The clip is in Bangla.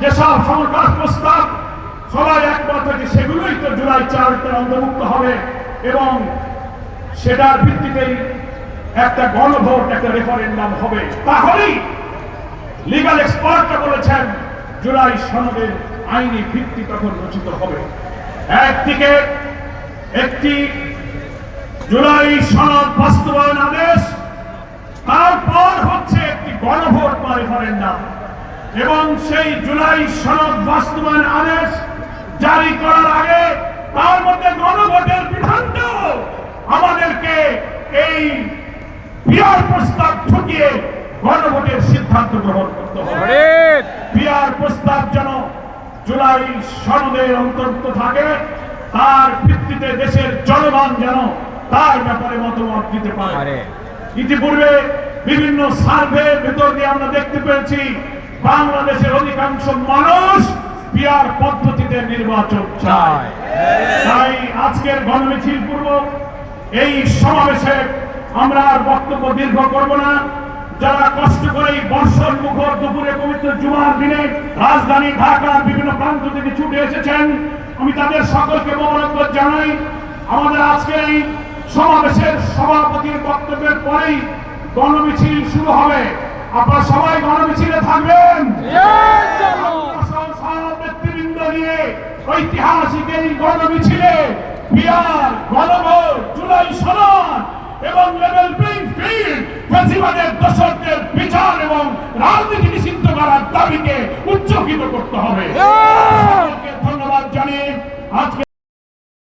যেসব সরকার প্রস্তাব সবাই একমত হয়েছে সেগুলোই তো জুলাই চারটের অন্তর্ভুক্ত হবে এবং সেটার ভিত্তিতেই একটা গণভোট, একটা রেফারেন্ডাম হবে। তাহলেই লিগাল এক্সপার্টরা বলেছেন, জুলাই সনদের আইনি ভিত্তি তখন রচিত হবে। একদিকে একটি জুলাই সনদ বাস্তবায়ন আদেশ, তারপর হচ্ছে একটি গণভোট বা রেফারেন্ডাম এবং সেই জুলাই সনদ বাস্তবায়ন আদেশ জারি করার আগে তার মধ্যে গণভোটের বিধানটাও আমাদেরকে এই বিয়ার প্রস্তাব ঠুকিয়ে গণভোটের সিদ্ধান্ত গ্রহণ করতে হবে। বিয়ার প্রস্তাব যেন জুলাই সনদের অন্তর্ভুক্ত থাকে তার ভিত্তিতে দেশের জনগণ যেন তার ব্যাপারে মতামত দিতে পারে। পারে। ইতিপূর্বে বিভিন্ন সার্ভে ভেতর দিয়ে আমরা দেখতে পেয়েছি বাংলাদেশের অধিকাংশ মানুষ পিয়ার পদ্ধতিতে নির্বাচন চায়। তাই আজকের গণমিছিল পূর্বক এই সমাবেশে আমরা আর বক্তব্য দীর্ঘ করব না। যারা কষ্ট করে এই বর্ষণ মুখর দুপুরে পবিত্র জুমার দিনে রাজধানী ঢাকার বিভিন্ন প্রান্ত থেকে ছুটে এসেছেন, আমি তাদের সকলকে মোবারকবাদ জানাই। আমাদের আজকে এই সমাবেশের সভাপতির বক্তব্যের পরেই গণমিছিল শুরু হবে। আপনারা সবাই গণমিছিলে থাকবেন। নেতৃবৃন্দ নিয়ে ঐতিহাসিক এই গণমিছিলে বিহার গণভোট জুলাই সনদ এবং লেভেল প্লেইং ফিল্ড ফেসিবাদের দোষকদের বিচার এবং রাজনীতি নিষিদ্ধ